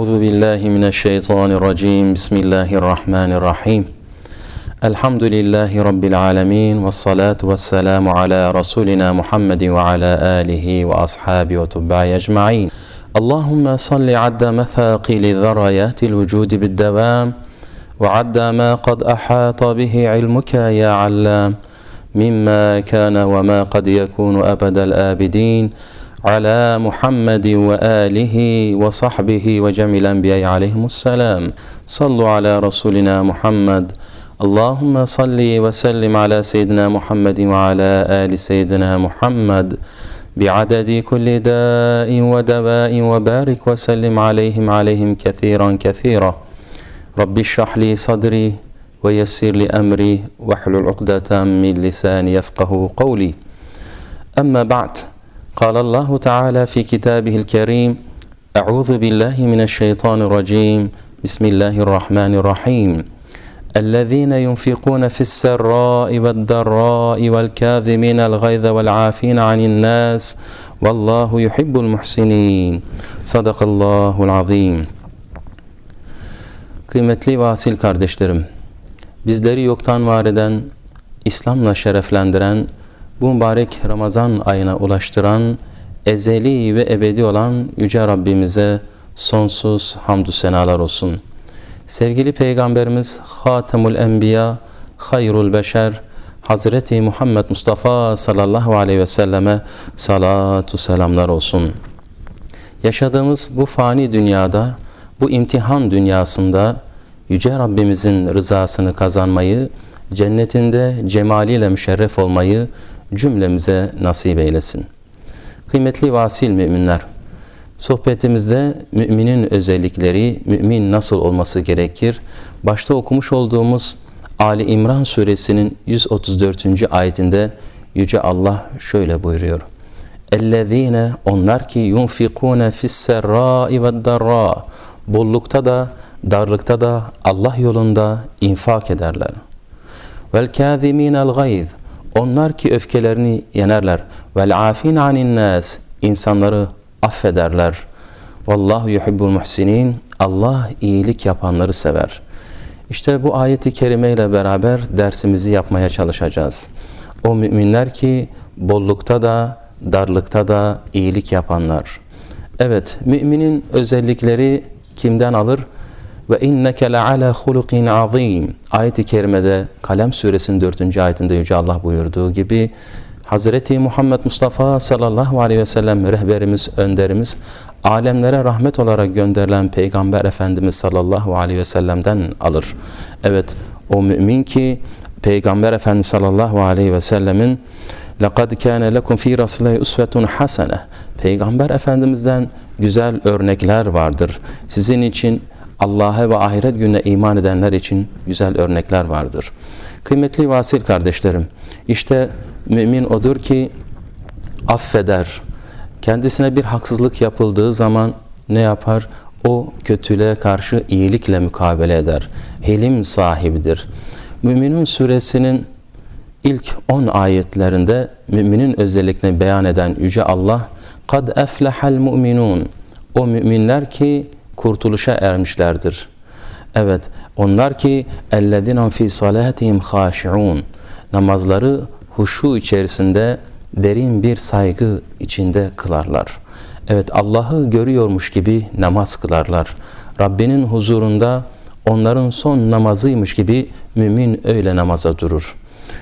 أعوذ بالله من الشيطان الرجيم. بسم الله الرحمن الرحيم. الحمد لله رب العالمين والصلاة والسلام على رسولنا محمد وعلى آله وأصحابه وتبعه أجمعين. اللهم صل عد مثاقيل ذريات الوجود بالدوام وعد ما قد أحاط به علمك يا علام مما كان وما قد يكون أبد الآبدين. على محمد وآله وصحبه وجميع الأنبياء عليهم السلام. صلوا على رسولنا محمد. اللهم صل وسلم على سيدنا محمد وعلى آل سيدنا محمد. بعدد كل داء ودواء وبارك وسلم عليهم عليهم كثيرا كثيرا. رب اشرح لي صدري ويسر لي أمري واحلل عقدة من لساني يفقه قولي. أما بعد قال الله تعالى في كتابه الكريم أعوذ بالله من الشيطان الرجيم بسم الله الرحمن الرحيم الذين ينفقون في السراء والضراء والكاظمين الغيظ والعافين عن الناس والله يحب المحسنين صدق الله العظيم Kıymetli ve asil kardeşlerim, bizleri yoktan var eden, İslam'la şereflendiren, bu mübarek Ramazan ayına ulaştıran, ezeli ve ebedi olan Yüce Rabbimize sonsuz hamdü senalar olsun. Sevgili Peygamberimiz Hatemul Enbiya, Hayrul Beşer, Hazreti Muhammed Mustafa sallallahu aleyhi ve selleme salatu selamlar olsun. Yaşadığımız bu fani dünyada, bu imtihan dünyasında Yüce Rabbimizin rızasını kazanmayı, cennetinde cemaliyle müşerref olmayı cümlemize nasip eylesin. Kıymetli vasil müminler, sohbetimizde müminin özellikleri, mümin nasıl olması gerekir? Başta okumuş olduğumuz Ali İmran suresinin 134. ayetinde Yüce Allah şöyle buyuruyor. اَلَّذ۪ينَ Onlar ki yunfikûne fisserrâi ve'd-darrâ Bollukta da, darlıkta da Allah yolunda infak ederler. وَالْكَاذِم۪ينَ الْغَيْظِ onlar ki öfkelerini yenerler. Vel afin anin nas. İnsanları affederler. Vallahu yuhibbul muhsinin. Allah iyilik yapanları sever. İşte bu ayeti kerime ile beraber dersimizi yapmaya çalışacağız. O müminler ki bollukta da darlıkta da iyilik yapanlar. Evet, müminin özellikleri kimden alır? Ve inneke le'ala hulukin azim. Ayet-i kerimede Kalem suresinin 4. ayetinde Yüce Allah buyurduğu gibi Hazreti Muhammed Mustafa sallallahu aleyhi ve sellem rehberimiz, önderimiz, alemlere rahmet olarak gönderilen Peygamber Efendimiz sallallahu aleyhi ve sellem'den alır. Evet, o mümin ki Peygamber Efendimiz sallallahu aleyhi ve sellemin لَقَدْ كَانَ لَكُمْ ف۪ي رَسُولَهِ اُسْوَةٌ حَسَنَةٌ Peygamber Efendimiz'den güzel örnekler vardır. Sizin için Allah'a ve ahiret gününe iman edenler için güzel örnekler vardır. Kıymetli vasil kardeşlerim, işte mümin odur ki affeder. Kendisine bir haksızlık yapıldığı zaman ne yapar? O kötülüğe karşı iyilikle mukabele eder. Helim sahibidir. Müminin suresinin ilk 10 ayetlerinde müminin özelliklerini beyan eden Yüce Allah kad eflehal mu'minun o müminler ki kurtuluşa ermişlerdir. Evet, onlar ki ellezina fi salatihim haşiun namazları huşu içerisinde derin bir saygı içinde kılarlar. Evet, Allah'ı görüyormuş gibi namaz kılarlar. Rabbinin huzurunda onların son namazıymış gibi mümin öyle namaza durur.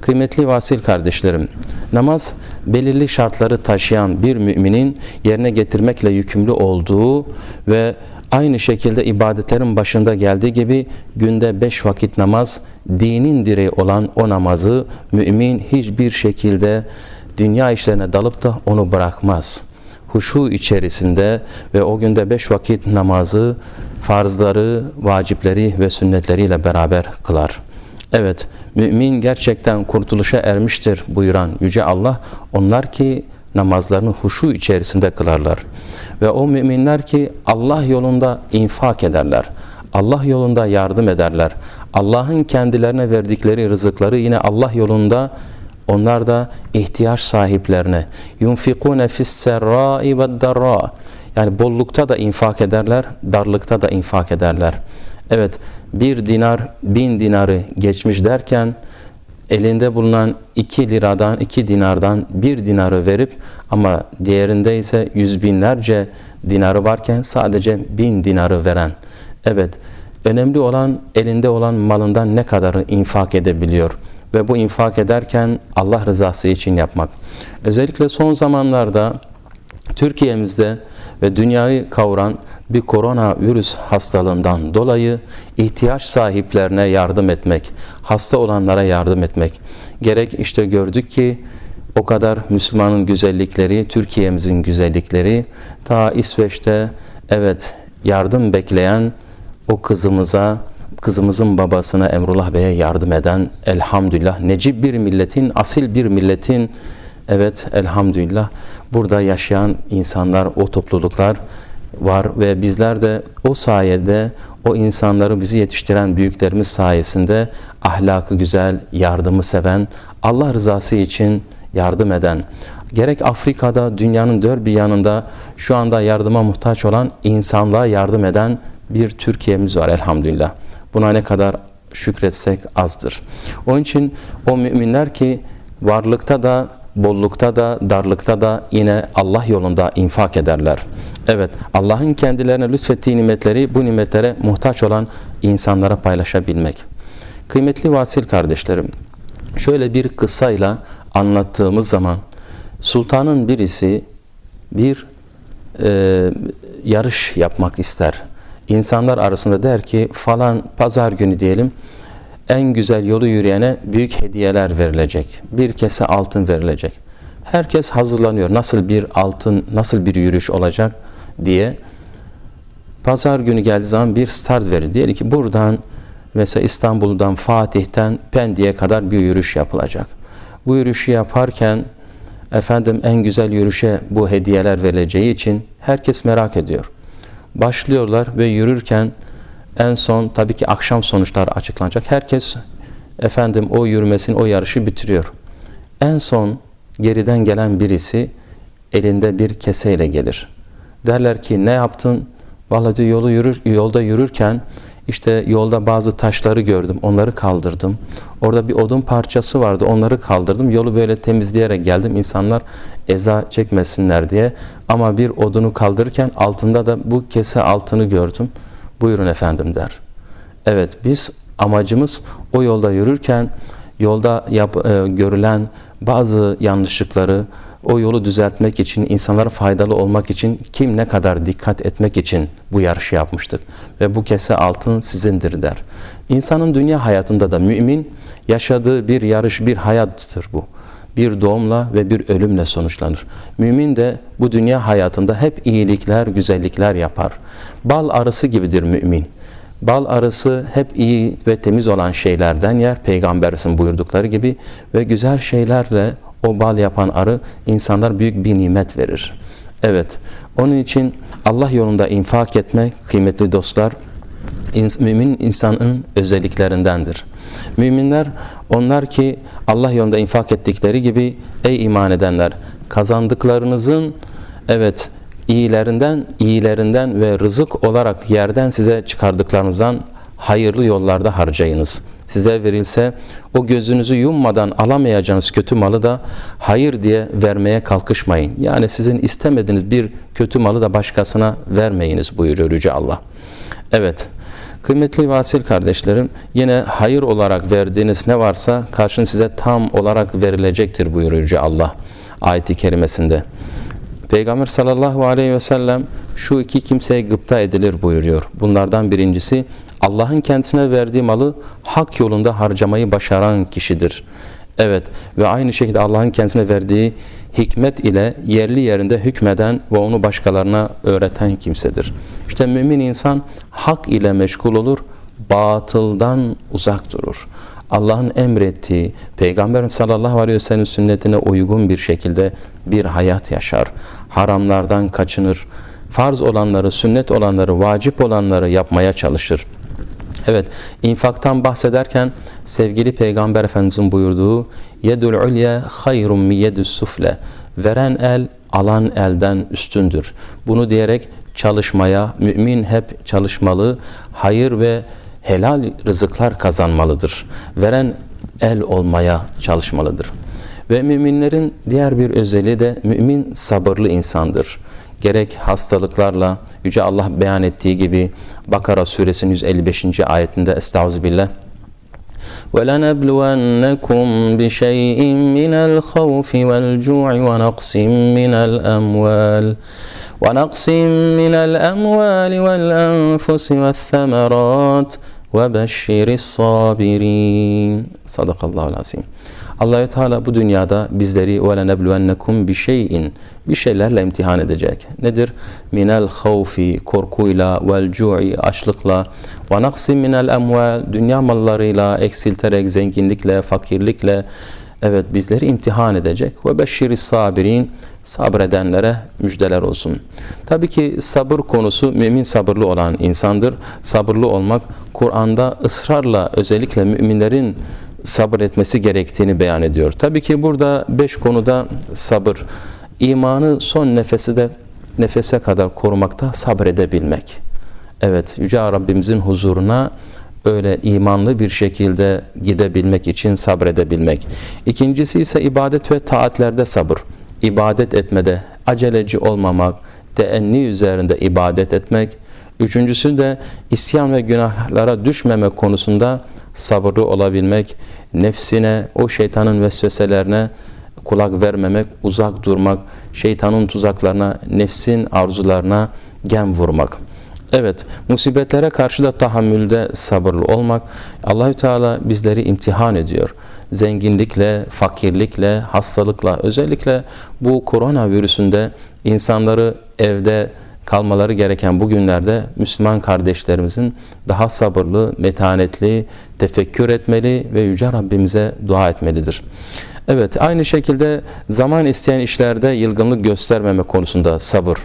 Kıymetli vasil kardeşlerim, namaz belirli şartları taşıyan bir müminin yerine getirmekle yükümlü olduğu ve aynı şekilde ibadetlerin başında geldiği gibi günde beş vakit namaz dinin direği olan o namazı mümin hiçbir şekilde dünya işlerine dalıp da onu bırakmaz. Huşu içerisinde ve o günde beş vakit namazı farzları, vacipleri ve sünnetleriyle beraber kılar. Evet, mümin gerçekten kurtuluşa ermiştir buyuran Yüce Allah, onlar ki namazlarını huşu içerisinde kılarlar. Ve o müminler ki Allah yolunda infak ederler. Allah yolunda yardım ederler. Allah'ın kendilerine verdikleri rızıkları yine Allah yolunda onlar da ihtiyaç sahiplerine yunfikune fis serrai ve darra Yani bollukta da infak ederler, darlıkta da infak ederler. Evet, bir dinar bin dinarı geçmiş derken elinde bulunan iki liradan, iki dinardan bir dinarı verip ama diğerinde ise yüz binlerce dinarı varken sadece bin dinarı veren. Evet, önemli olan elinde olan malından ne kadarı infak edebiliyor ve bu infak ederken Allah rızası için yapmak. Özellikle son zamanlarda Türkiye'mizde ve dünyayı kavuran bir koronavirüs hastalığından dolayı ihtiyaç sahiplerine yardım etmek, hasta olanlara yardım etmek. Gerek işte gördük ki o kadar Müslümanın güzellikleri, Türkiye'mizin güzellikleri ta İsveç'te evet yardım bekleyen o kızımıza, kızımızın babasına Emrullah Bey'e yardım eden elhamdülillah necip bir milletin, asil bir milletin evet elhamdülillah burada yaşayan insanlar, o topluluklar var ve bizler de o sayede o insanları bizi yetiştiren büyüklerimiz sayesinde ahlakı güzel, yardımı seven, Allah rızası için yardım eden, gerek Afrika'da dünyanın dört bir yanında şu anda yardıma muhtaç olan insanlığa yardım eden bir Türkiye'miz var elhamdülillah. Buna ne kadar şükretsek azdır. Onun için o müminler ki varlıkta da bollukta da darlıkta da yine Allah yolunda infak ederler. Evet Allah'ın kendilerine lütfettiği nimetleri bu nimetlere muhtaç olan insanlara paylaşabilmek. Kıymetli vasil kardeşlerim şöyle bir kısayla anlattığımız zaman sultanın birisi bir e, yarış yapmak ister. İnsanlar arasında der ki falan pazar günü diyelim en güzel yolu yürüyene büyük hediyeler verilecek. Bir kese altın verilecek. Herkes hazırlanıyor. Nasıl bir altın, nasıl bir yürüyüş olacak diye. Pazar günü geldiği zaman bir start verir. Diyelim ki buradan mesela İstanbul'dan Fatih'ten Pendik'e kadar bir yürüyüş yapılacak. Bu yürüyüşü yaparken efendim en güzel yürüyüşe bu hediyeler verileceği için herkes merak ediyor. Başlıyorlar ve yürürken en son tabii ki akşam sonuçlar açıklanacak. Herkes efendim o yürümesini, o yarışı bitiriyor. En son geriden gelen birisi elinde bir keseyle gelir. Derler ki ne yaptın? Vallahi diyor, yolu yürür, yolda yürürken işte yolda bazı taşları gördüm. Onları kaldırdım. Orada bir odun parçası vardı. Onları kaldırdım. Yolu böyle temizleyerek geldim. İnsanlar eza çekmesinler diye. Ama bir odunu kaldırırken altında da bu kese altını gördüm. Buyurun efendim der. Evet biz amacımız o yolda yürürken yolda yap, e, görülen bazı yanlışlıkları o yolu düzeltmek için, insanlara faydalı olmak için kim ne kadar dikkat etmek için bu yarışı yapmıştık. Ve bu kese altın sizindir der. İnsanın dünya hayatında da mümin yaşadığı bir yarış, bir hayattır bu. Bir doğumla ve bir ölümle sonuçlanır. Mümin de bu dünya hayatında hep iyilikler, güzellikler yapar. Bal arısı gibidir mümin. Bal arısı hep iyi ve temiz olan şeylerden yer. Peygamberimizin buyurdukları gibi ve güzel şeylerle o bal yapan arı insanlar büyük bir nimet verir. Evet. Onun için Allah yolunda infak etmek kıymetli dostlar mümin insanın özelliklerindendir. Müminler onlar ki Allah yolunda infak ettikleri gibi ey iman edenler kazandıklarınızın evet iyilerinden iyilerinden ve rızık olarak yerden size çıkardıklarınızdan hayırlı yollarda harcayınız. Size verilse o gözünüzü yummadan alamayacağınız kötü malı da hayır diye vermeye kalkışmayın. Yani sizin istemediğiniz bir kötü malı da başkasına vermeyiniz buyuruyor Yüce Allah. Evet. Kıymetli vasil kardeşlerim yine hayır olarak verdiğiniz ne varsa karşın size tam olarak verilecektir buyuruyor Allah ayeti kerimesinde. Peygamber sallallahu aleyhi ve sellem şu iki kimseye gıpta edilir buyuruyor. Bunlardan birincisi Allah'ın kendisine verdiği malı hak yolunda harcamayı başaran kişidir. Evet ve aynı şekilde Allah'ın kendisine verdiği hikmet ile yerli yerinde hükmeden ve onu başkalarına öğreten kimsedir. İşte mümin insan hak ile meşgul olur, batıldan uzak durur. Allah'ın emrettiği, Peygamber sallallahu aleyhi ve sellem sünnetine uygun bir şekilde bir hayat yaşar. Haramlardan kaçınır. Farz olanları, sünnet olanları, vacip olanları yapmaya çalışır. Evet, infaktan bahsederken sevgili Peygamber Efendimizin buyurduğu yedul ulya hayrun mi yedus sufle. Veren el alan elden üstündür. Bunu diyerek çalışmaya, mümin hep çalışmalı, hayır ve helal rızıklar kazanmalıdır. Veren el olmaya çalışmalıdır. Ve müminlerin diğer bir özelliği de mümin sabırlı insandır Gerek hastalıklarla Yüce Allah beyan ettiği gibi Bakara suresinin 155. ayetinde Estağfirullah وَلَنَبْلُوَنَّكُمْ بِشَيْءٍ مِّنَ الْخَوْفِ وَالْجُوعِ وَنَقْصٍ مِّنَ الْأَمْوَالِ ونقص من الأموال والأنفس والثمرات وبشر الصابرين صدق الله العظيم Allahü Teala bu dünyada bizleri ve lenebluvennekum bir şeyin bir şeylerle imtihan edecek. Nedir? Minel havfi korkuyla vel cu'i açlıkla ve naksin minel emval dünya mallarıyla eksilterek zenginlikle fakirlikle evet bizleri imtihan edecek. Ve beşşiri sabirin sabredenlere müjdeler olsun. Tabii ki sabır konusu mümin sabırlı olan insandır. Sabırlı olmak Kur'an'da ısrarla özellikle müminlerin sabır etmesi gerektiğini beyan ediyor. Tabii ki burada beş konuda sabır, imanı son nefesi de nefese kadar korumakta sabredebilmek. Evet, Yüce Rabbimizin huzuruna öyle imanlı bir şekilde gidebilmek için sabredebilmek. İkincisi ise ibadet ve taatlerde sabır. İbadet etmede aceleci olmamak, teenni üzerinde ibadet etmek. Üçüncüsü de isyan ve günahlara düşmeme konusunda sabırlı olabilmek, nefsine, o şeytanın vesveselerine kulak vermemek, uzak durmak, şeytanın tuzaklarına, nefsin arzularına gem vurmak. Evet, musibetlere karşı da tahammülde sabırlı olmak. Allahü Teala bizleri imtihan ediyor. Zenginlikle, fakirlikle, hastalıkla, özellikle bu korona virüsünde insanları evde kalmaları gereken bu günlerde Müslüman kardeşlerimizin daha sabırlı, metanetli, tefekkür etmeli ve Yüce Rabbimize dua etmelidir. Evet, aynı şekilde zaman isteyen işlerde yılgınlık göstermeme konusunda sabır.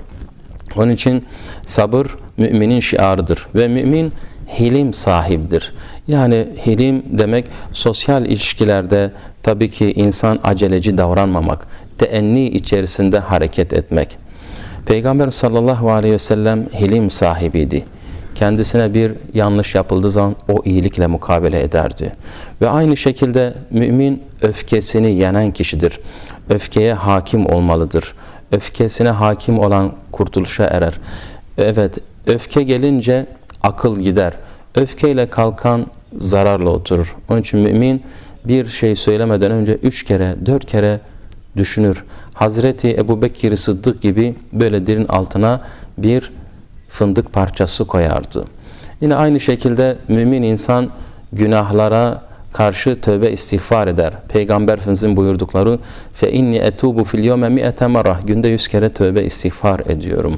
Onun için sabır müminin şiarıdır ve mümin hilim sahibidir. Yani hilim demek sosyal ilişkilerde tabii ki insan aceleci davranmamak, teenni içerisinde hareket etmek. Peygamber sallallahu aleyhi ve sellem hilim sahibiydi. Kendisine bir yanlış yapıldığı zaman o iyilikle mukabele ederdi. Ve aynı şekilde mümin öfkesini yenen kişidir. Öfkeye hakim olmalıdır. Öfkesine hakim olan kurtuluşa erer. Evet, öfke gelince akıl gider. Öfkeyle kalkan zararla oturur. Onun için mümin bir şey söylemeden önce üç kere, dört kere düşünür. Hazreti Ebu Bekir Sıddık gibi böyle derin altına bir fındık parçası koyardı. Yine aynı şekilde mümin insan günahlara karşı tövbe istiğfar eder. Peygamber Efendimizin buyurdukları fe inni etubu fil yevme mi'ete marrah günde yüz kere tövbe istiğfar ediyorum.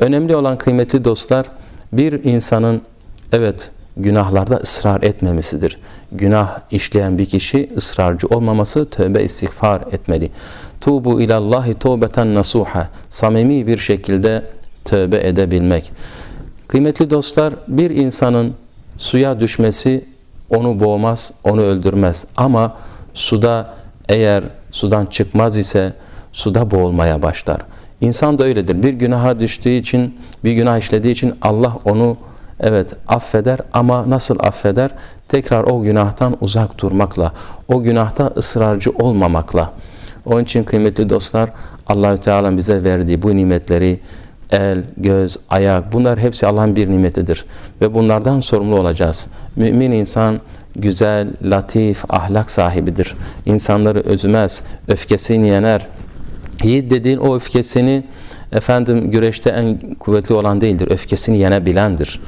Önemli olan kıymetli dostlar bir insanın evet günahlarda ısrar etmemesidir. Günah işleyen bir kişi ısrarcı olmaması, tövbe istiğfar etmeli. Tubu ilallahi tövbeten nasuha. Samimi bir şekilde tövbe edebilmek. Kıymetli dostlar, bir insanın suya düşmesi onu boğmaz, onu öldürmez. Ama suda eğer sudan çıkmaz ise suda boğulmaya başlar. İnsan da öyledir. Bir günaha düştüğü için, bir günah işlediği için Allah onu evet affeder ama nasıl affeder? Tekrar o günahtan uzak durmakla, o günahta ısrarcı olmamakla. Onun için kıymetli dostlar Allahü Teala bize verdiği bu nimetleri el, göz, ayak bunlar hepsi Allah'ın bir nimetidir ve bunlardan sorumlu olacağız. Mümin insan güzel, latif, ahlak sahibidir. İnsanları özmez, öfkesini yener. Yiğit dediğin o öfkesini efendim güreşte en kuvvetli olan değildir. Öfkesini yenebilendir.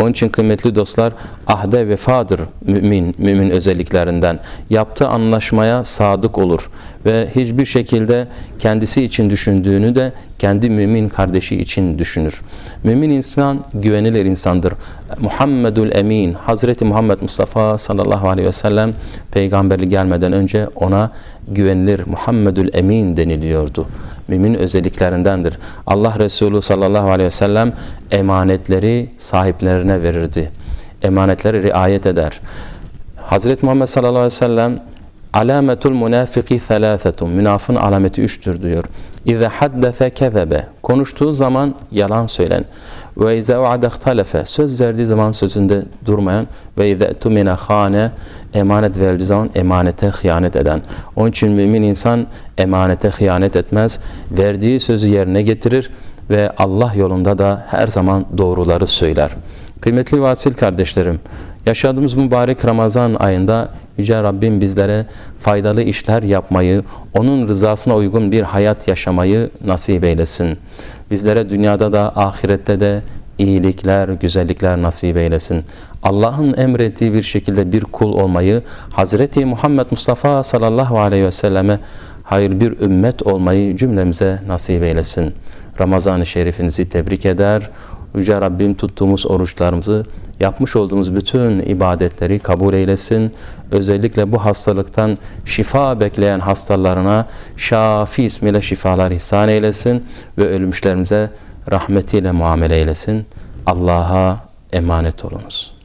Onun için kıymetli dostlar ahde vefadır mümin, mümin özelliklerinden. Yaptığı anlaşmaya sadık olur ve hiçbir şekilde kendisi için düşündüğünü de kendi mümin kardeşi için düşünür. Mümin insan güvenilir insandır. Muhammedul Emin, Hazreti Muhammed Mustafa sallallahu aleyhi ve sellem peygamberi gelmeden önce ona güvenilir Muhammedul Emin deniliyordu. Mümin özelliklerindendir. Allah Resulü sallallahu aleyhi ve sellem emanetleri sahiplerine verirdi. Emanetleri riayet eder. Hazreti Muhammed sallallahu aleyhi ve sellem alametul münafiki thalâthetun. Münafın alameti üçtür diyor. İze haddese kezebe. Konuştuğu zaman yalan söylen. Ve ize vaade ihtalefe. Söz verdiği zaman sözünde durmayan. Ve ize tumine khane. Emanet verildiği zaman emanete hıyanet eden. Onun için mümin insan emanete hıyanet etmez. Verdiği sözü yerine getirir ve Allah yolunda da her zaman doğruları söyler. Kıymetli vasil kardeşlerim, yaşadığımız mübarek Ramazan ayında Yüce Rabbim bizlere faydalı işler yapmayı, O'nun rızasına uygun bir hayat yaşamayı nasip eylesin. Bizlere dünyada da ahirette de iyilikler, güzellikler nasip eylesin. Allah'ın emrettiği bir şekilde bir kul olmayı, Hazreti Muhammed Mustafa sallallahu aleyhi ve selleme hayır bir ümmet olmayı cümlemize nasip eylesin. Ramazan-ı Şerifinizi tebrik eder. Yüce Rabbim tuttuğumuz oruçlarımızı, yapmış olduğumuz bütün ibadetleri kabul eylesin. Özellikle bu hastalıktan şifa bekleyen hastalarına Şafi ismiyle şifalar ihsan eylesin ve ölmüşlerimize rahmetiyle muamele eylesin. Allah'a emanet olunuz.